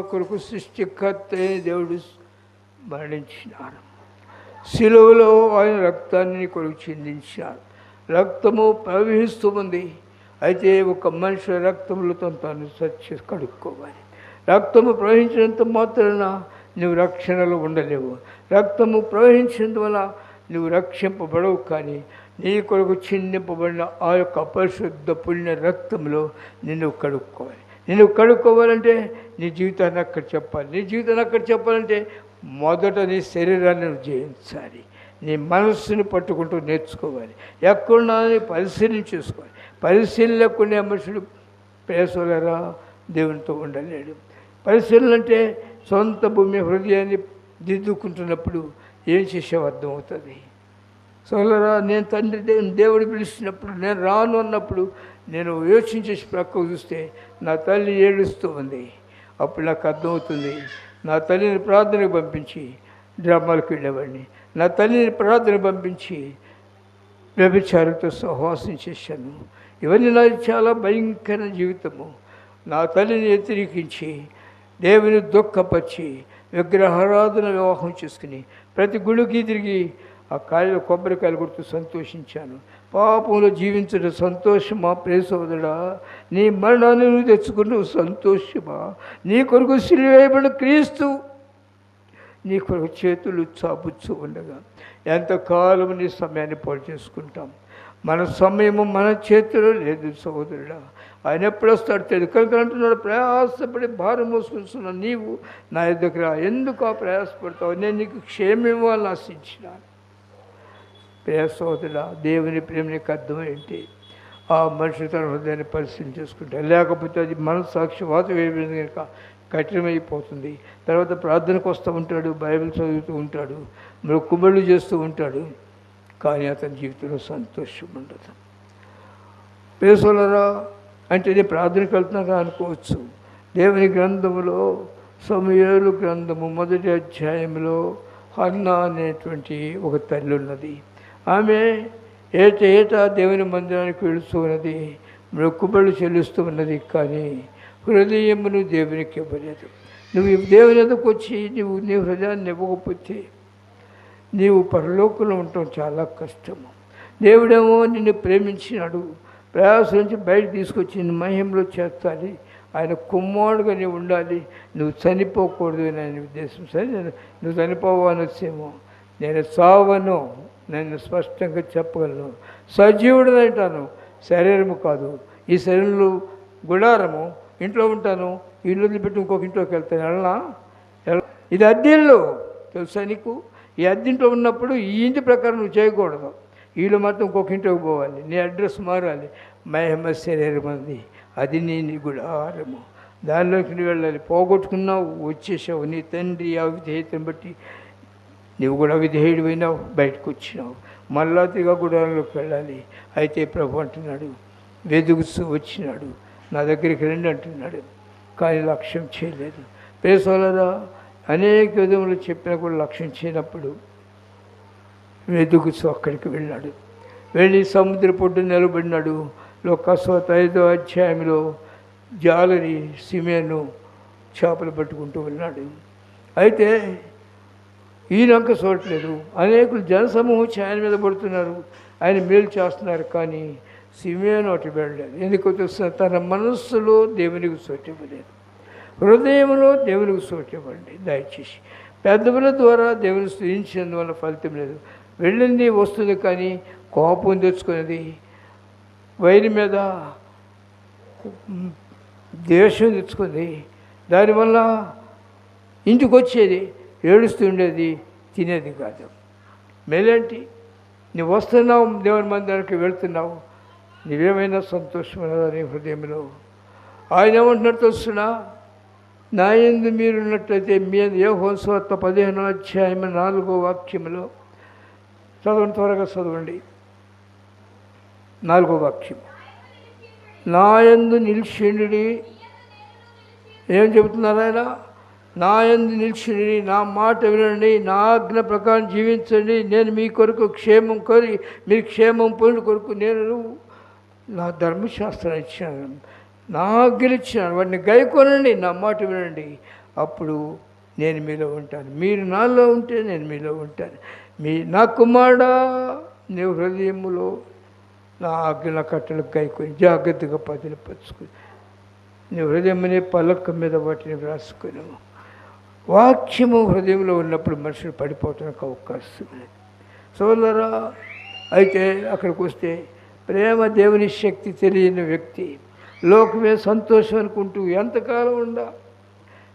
కొరకు సృష్టికర్త దేవుడు మరణించినారు. సిలువలో ఆయన రక్తాన్ని కొరకు చిందించినారు. రక్తము ప్రవహిస్తూ ఉంది అయితే ఒక మనిషి రక్తములతో తను తాను సచ్చి కడుక్కోవాలి. రక్తము ప్రవహించినంత మాత్రాన నువ్వు రక్షణలో ఉండలేవు. రక్తము ప్రవహించినందువల్ల నువ్వు రక్షింపబడవు కానీ నీ కొరకు చిందింపబడిన ఆ యొక్క పరిశుద్ధ పుణ్య రక్తంలో నిన్ను కడుక్కోవాలి. నేను కడుక్కోవాలంటే నీ జీవితాన్ని అక్కడ చెప్పాలి. నీ జీవితాన్ని అక్కడ చెప్పాలంటే మొదట నీ శరీరాన్ని జయించాలి. నీ మనస్సుని పట్టుకుంటూ నేర్చుకోవాలి. ఎక్కడున్నానని పరిశీలన చేసుకోవాలి. పరిశీలన లేకుండా మనుషుడు ప్రేసలేరా దేవునితో ఉండలేడు. పరిశీలన అంటే సొంత భూమి హృదయాన్ని దిద్దుకుంటున్నప్పుడు ఏం చేసావు అర్థమవుతుంది. సోలరా నేను తండ్రి దేవుడు పిలిచినప్పుడు నేను రాను అన్నప్పుడు నేను యోచించేసి ప్రక్కకు చూస్తే నా తల్లి ఏడుస్తూ ఉంది. అప్పుడు నాకు అర్థమవుతుంది నా తల్లిని ప్రార్థనకు పంపించి డ్రామాలకు వెళ్ళేవాడిని. నా తల్లిని ప్రార్థన పంపించి వ్యభిచారంతో సహవాసం చేశాను. ఇవన్నీ నాది చాలా భయంకర జీవితము. నా తల్లిని వ్యతిరేకించి దేవుని దుఃఖపరిచి విగ్రహారాధన వివాహం చేసుకుని ప్రతి గుడికి తిరిగి ఆ కాయలు కొబ్బరికాయలు కొడుతూ సంతోషించాను. పాపంలో జీవించడం సంతోషమా? ప్రేసోదరా నీ మరణాన్ని నువ్వు తెచ్చుకున్నావు సంతోషమా? నీ కొరకు సిలివేయబడిన క్రీస్తు నీ కొరకు చేతులు చాపుచ్చు ఉండగా ఎంతకాలం నీ సమయాన్ని పాడు చేసుకుంటాం. మన సమయము మన చేతిలో లేదు సహోదరుడా. ఆయన ఎప్పుడు వస్తాడు తెలియదు. కనుక అంటున్నాడు ప్రయాసపడి భారం మోసుకుంటున్నా నీవు నా దగ్గర ఎందుకు ఆ ప్రయాసపడతావు? నేను నీకు క్షేమం ఇవ్వాలని ఆశించినాను. ప్రియ సోదరుడా దేవుని ప్రేమకి అర్థం ఏంటి? ఆ మనిషి తన హృదయాన్ని పరిశీలన చేసుకుంటే లేకపోతే అది మనస్సాక్షి వాతావరణం కనుక కఠినమైపోతుంది. తర్వాత ప్రార్థనకు వస్తూ ఉంటాడు బైబిల్ చదువుతూ ఉంటాడు మొక్కుబళ్ళు చేస్తూ ఉంటాడు కానీ అతని జీవితంలో సంతోషం ఉండదు. పేసోలరా అంటే నేను ప్రార్థనకు వెళ్తున్నాగా అనుకోవచ్చు. దేవుని గ్రంథములో సమయాలు గ్రంథము మొదటి అధ్యాయంలో అన్న అనేటువంటి ఒక తల్లి ఉన్నది. ఆమె ఏట ఏటా దేవుని మందిరానికి వెళుతూ ఉన్నది. మొక్కుబళ్ళు చెల్లిస్తూ ఉన్నది కానీ హృదయమును దేవునికి ఇవ్వలేదు. నువ్వు దేవుని ఎదుకు వచ్చి నువ్వు నీ హృదయాన్ని ఇవ్వకపోతే నీవు పరలోకంలో ఉండటం చాలా కష్టము. దేవుడేమో నిన్ను ప్రేమించినాడు. ప్రయాసం నుంచి బయట తీసుకొచ్చి నిన్ను మహిమలో చేర్చాలి. ఆయన కుమ్మాడుగా నీవు ఉండాలి. నువ్వు చనిపోకూడదు అని ఆయన ఉద్దేశం. సరే నేను నువ్వు చనిపోవాలని వచ్చేమో. నేను చావను నేను స్పష్టంగా చెప్పగలను. సజీవుడు అంటాను శరీరము కాదు. ఈ శరీరంలో గుడారము. ఇంట్లో ఉంటాను. ఇల్లు వదిలిపెట్టి ఇంకొక ఇంట్లోకి వెళ్తాను. వెళ్ళనా? ఇది అద్దెల్లు. తెలుసా నీకు? ఈ అద్దెంట్లో ఉన్నప్పుడు ఈ ఇంటి ప్రకారం నువ్వు చేయకూడదు. వీళ్ళు మాత్రం ఇంకొక ఇంటికి పోవాలి. నీ అడ్రస్ మారాలి. మహిమ శరీరం అంది అది నీ నీ గుడారము. దానిలోకి నువ్వు వెళ్ళాలి. పోగొట్టుకున్నావు. వచ్చేసావు. నీ తండ్రి అవిధేయతను బట్టి నువ్వు కూడా విధేయుడిపోయినావు బయటకు వచ్చినావు. మళ్ళా తిరిగా గుడారంలోకి వెళ్ళాలి. అయితే ప్రభు అంటున్నాడు వెదుగుతూ వచ్చినాడు. నా దగ్గరికి రండి అంటున్నాడు. కానీ లక్ష్యం చేయలేదు. పేసోలరా అనేక విధములు చెప్పినా కూడా లక్ష్యం చేయనప్పుడు వెదుగుతూ అక్కడికి వెళ్ళాడు. వెళ్ళి సముద్ర పొడ్డు నిలబడినాడు. లోకస్వత ఐదో అధ్యాయంలో జాలరి సిమేను చేపలు పట్టుకుంటూ ఉన్నాడు అయితే ఈయనక చూడట్లేదు అనేకులు జనసమూహం వచ్చి ఆయన మీద పడుతున్నారు. ఆయన మేలు చేస్తున్నారు కానీ సిమేను అటు వెళ్ళలేదు. ఎందుకు తెలుసిన తన మనస్సులో దేవునికి చోటివ్వలేదు హృదయంలో దేవునికి చోటివ్వండి దయచేసి. పెద్దవుల ద్వారా దేవుని స్థుతించినందువల్ల ఫలితం లేదు. వెళ్ళింది వస్తుంది కానీ కోపం తెచ్చుకునేది వైరి మీద ద్వేషం తెచ్చుకుంది. దానివల్ల ఇంటికి వచ్చేది ఏడుస్తుండేది తినేది కాదు. మేలేంటి నువ్వు వస్తున్నావు దేవుని మందిరానికి వెళ్తున్నావు. నీవేమైనా సంతోషమైనదా నీ హృదయంలో? ఆయన ఏమంటున్నట్టు వస్తున్నా నా ఎందు మీరున్నట్లయితే మీ ఏ హోంస్వార్త పదిహేను అధ్యాయం నాలుగో వాక్యంలో చదవండి త్వరగా చదవండి. నాలుగో వాక్యం నా ఎందు నిలిచిండి ఏం చెబుతున్నారు ఆయన? నా ఎందు నిలిచిండి నా మాట వినండి నా ఆజ్ఞ ప్రకారం జీవించండి. నేను మీ కొరకు క్షేమం కోరి మీరు క్షేమం పొంది కొరకు నేను నా ధర్మశాస్త్రం ఇచ్చాను. నా ఆజ్ఞలు ఇచ్చాను. వాటిని గైకొనండి నా మాట వినండి. అప్పుడు నేను మీలో ఉంటాను. మీరు నాలో ఉంటే నేను మీలో ఉంటాను. మీ నా కుమారుడా నీ హృదయములో నా ఆజ్ఞ కట్టలు గైకొని జాగ్రత్తగా పదిలిపరుచుకుని నీ హృదయమనే పలక మీద వాటిని వ్రాసుకుని వాక్యము హృదయంలో ఉన్నప్పుడు మనుషులు పడిపోవటానికి అవకాశం లేదు. సోదరా అయితే అక్కడికి వస్తే ప్రేమ దేవుని శక్తి తెలియని వ్యక్తి లోకమే సంతోషం అనుకుంటూ ఎంతకాలం ఉండా?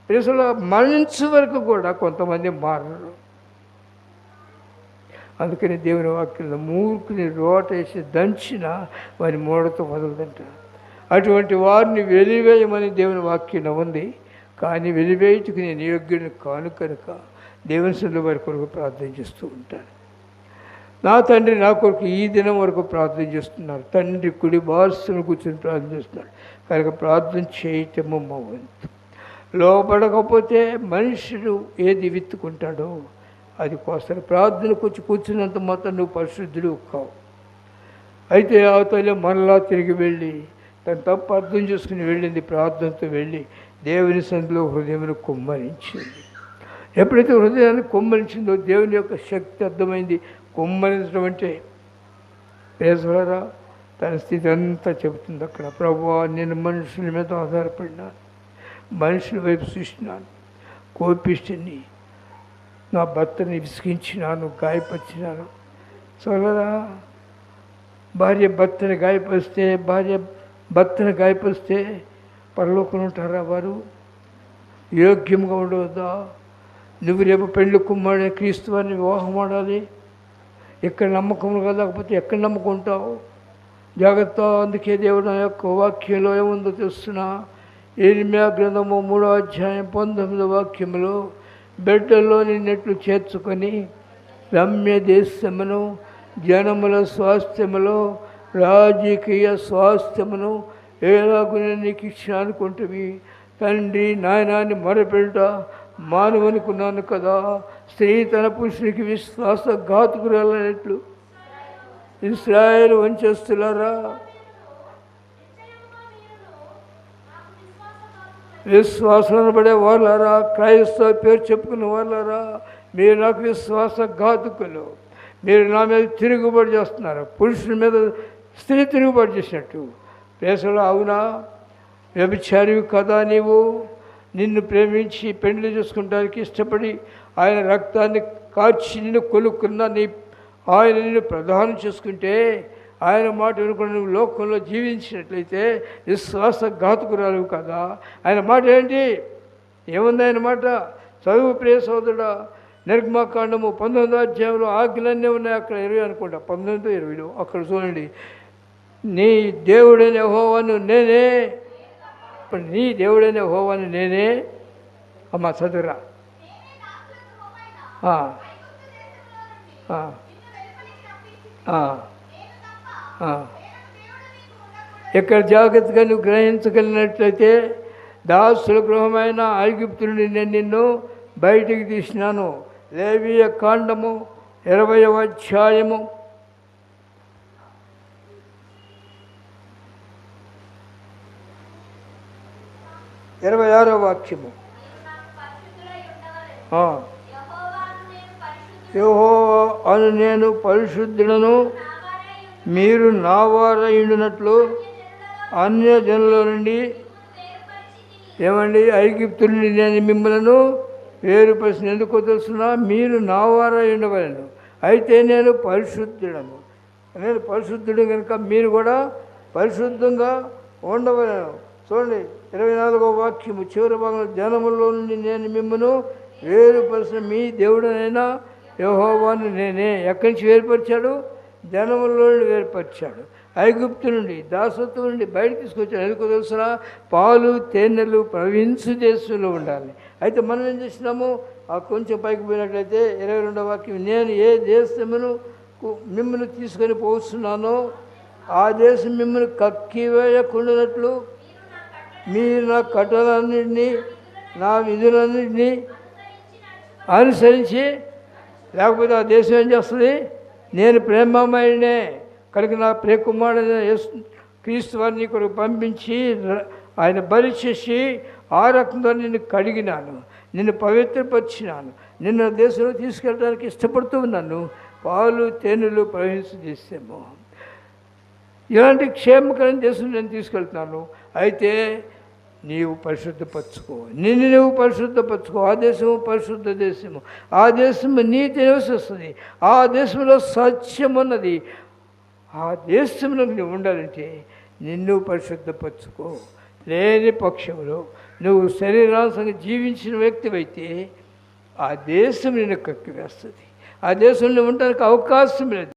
ప్రజలు మరణించే వరకు కూడా కొంతమంది మారరు. అందుకని దేవుని వాక్యంలో మూర్ఖుని రోటేసి దంచిన వారి మూడతో వదలదంట. అటువంటి వారిని వెలివేయమని దేవుని వాక్యం ఉంది. కానీ వెలివేయుటకు నేను యోగ్యుని కాను కనుక దేవుని సొంత వారి కొరకు ప్రార్థన చేస్తూ ఉంటాను. నా తండ్రి నా కొరకు ఈ దినం వరకు ప్రార్థన చేస్తున్నారు. తండ్రి కుడి బారుస్తును కూర్చొని ప్రార్థన చేస్తున్నారు కనుక ప్రార్థన చేయటము మా వంతు. లోపడకపోతే మనుషుడు ఏది విత్తుకుంటాడో అది కోస్తారు. ప్రార్థనకు వచ్చి కూర్చున్నంత మాత్రం నువ్వు పరిశుద్ధుడు కావు. అయితే అవతల మరలా తిరిగి వెళ్ళి తను తప్పు అర్థం చేసుకుని వెళ్ళింది ప్రార్థనతో వెళ్ళి దేవుని సంధిలో హృదయమును కుమ్మరించింది. ఎప్పుడైతే హృదయాన్ని కుమ్మరించిందో దేవుని యొక్క శక్తి అర్థమైంది. కుమ్మరించడం అంటే పేసరా తన స్థితి అంతా చెబుతుంది అక్కడ. ప్రభు నేను మనుషుల మీద ఆధారపడినాను. మనుషుల వైపు చూసినాను. కోపిష్టిని నా భర్తని విసిగించినాను గాయపరిచినాను. సోదరా భార్య భర్తని గాయపరిస్తే భార్య భర్తని గాయపరిస్తే పరలోకంలో ఉంటారా వారు? యోగ్యంగా ఉండవద్దా? నువ్వు రేపు పెళ్ళి కుమ్మాడే క్రీస్తు వారిని వివాహం ఆడాలి ఎక్కడ నమ్మకం లేకపోతే ఎక్కడ నమ్ముకుంటావు జాగ్రత్త అందుకే దేవుడు నా యొక్క వాక్యంలో ఏముందో తెలుస్తున్నా ఎనిమిది గ్రంథము మూడో అధ్యాయం పంతొమ్మిదో వాక్యములో బిడ్డల్లో నిన్నట్లు చేర్చుకొని రమ్య దేశమును జనముల స్వాస్థ్యములో రాజకీయ స్వాస్థ్యమును ఎలాగున నీకు ఇచ్చిన అనుకుంటువి. తండ్రి నాయనాన్ని మొరపెట్ట మానవనుకున్నాను కదా. స్త్రీ తన పురుషునికి విశ్వాస ఘాతుకురాలన్నట్లు ఇస్రాయేల్ వంచేస్తున్నారా విశ్వాసం పడే వాళ్ళారా క్రైస్తవ పేరు చెప్పుకున్న వాళ్ళారా మీరు నాకు విశ్వాస ఘాతుకులు. మీరు నా మీద తిరుగుబాటు చేస్తున్నారు. పురుషుల మీద స్త్రీ తిరుగుబాటు చేసినట్టు. వేసలో అవునా? వ్యభిచారివి కదా నీవు? నిన్ను ప్రేమించి పెళ్ళి చేసుకుంటానికి ఇష్టపడి ఆయన రక్తాన్ని కాచి నిన్ను కొలుక్కున్న నీ ఆయన నిన్ను ప్రధానం చేసుకుంటే ఆయన మాట వినుకుని నువ్వు లోకంలో జీవించినట్లయితే విశ్వాస ఘాతుకురాలు కదా. ఆయన మాట ఏంటి? ఏముంది ఆయన మాట? చదువు ప్రియ సోదరుడా నిర్గమాకాండము పంతొమ్మిదో అధ్యాయంలో ఆజ్ఞలన్నీ ఉన్నాయి అక్కడ ఇరవై అనుకుంటా. పంతొమ్మిదో ఇరవైలో. అక్కడ చూడండి. నీ దేవుడైన హోవాను నేనే. ఇప్పుడు నీ దేవుడైన హోవను నేనే. అమ్మ చదువురా. ఇక్కడ జాగ్రత్తగా నువ్వు గ్రహించగలిగినట్లయితే దాసుల గృహమైన ఐగుప్తు నేను నిన్ను బయటికి తీసినాను. లేవియ కాండము ఇరవయవ అధ్యాయము ఇరవై ఆరో వాక్యము. ఆ. అని అను నేను పరిశుద్ధులను మీరు నా వారయుండినట్లు అన్య జనుల నుండి ఏమండి? ఐగిప్తు నుండి నేను మిమ్మలను వేరుపరిచిన ఎందుకో తెలుసునా? మీరు నా వారై ఉండవలను. అయితే నేను పరిశుద్ధుడను. నేను పరిశుద్ధుడు కనుక మీరు కూడా పరిశుద్ధంగా ఉండవలను. చూడండి ఇరవై నాలుగో వాక్యము చివరి భాగంలో జనములో నుండి నేను మిమ్మను వేరుపరిచిన మీ దేవుడనైనా యెహోవాను నేనే. ఎక్కడి నుంచి వేరుపరిచాడు? జనములో నుండి వేరుపరిచాడు. ఐగుప్తు నుండి దాసత్వం నుండి బయట తీసుకొచ్చాడు. ఎందుకు తెలుసిన పాలు తేనెలు ప్రవహించు దేశంలో ఉండాలి. అయితే మనం ఏం చేసినాము ఆ కొంచెం పైకి పోయినట్లయితే ఇరవై రెండో వాక్యం నేను ఏ దేశమును మిమ్మల్ని తీసుకొని పోతున్నానో ఆ దేశం మిమ్మల్ని కక్కివేయకుండానట్లు మీరు నా కట్టలన్నింటినీ నా విధులన్నింటినీ అనుసరించి లేకపోతే ఆ దేశం ఏం చేస్తుంది? నేను ప్రేమమయుడే కనుక నా ప్రియకుమారుడైన క్రీస్తు వారిని ఇక్కడ పంపించి ఆయన బలి చేసి ఆ రకంగా నిన్ను కడిగినాను. నిన్ను పవిత్రపరిచినాను. నిన్న దేశంలో తీసుకెళ్ళడానికి ఇష్టపడుతూ ఉన్నాను. పాలు తేనెలు ప్రవహించ చేసాము ఇలాంటి క్షేమకరం దేశం నేను తీసుకెళ్తున్నాను. అయితే నీవు పరిశుద్ధపరచుకో. నిన్ను నువ్వు పరిశుద్ధపరచుకో. ఆ దేశము పరిశుద్ధ దేశము. ఆ దేశము నీతి నివసిస్తుంది. ఆ దేశంలో సత్యం ఉన్నది ఆ దేశంలో నువ్వు ఉండాలంటే నిన్ను పరిశుద్ధపరచుకో. లేని పక్షంలో నువ్వు శరీరాంశంగా జీవించిన వ్యక్తివైతే ఆ దేశం నిన్ను కక్కివేస్తుంది. ఆ దేశంలో ఉండడానికి అవకాశం లేదు.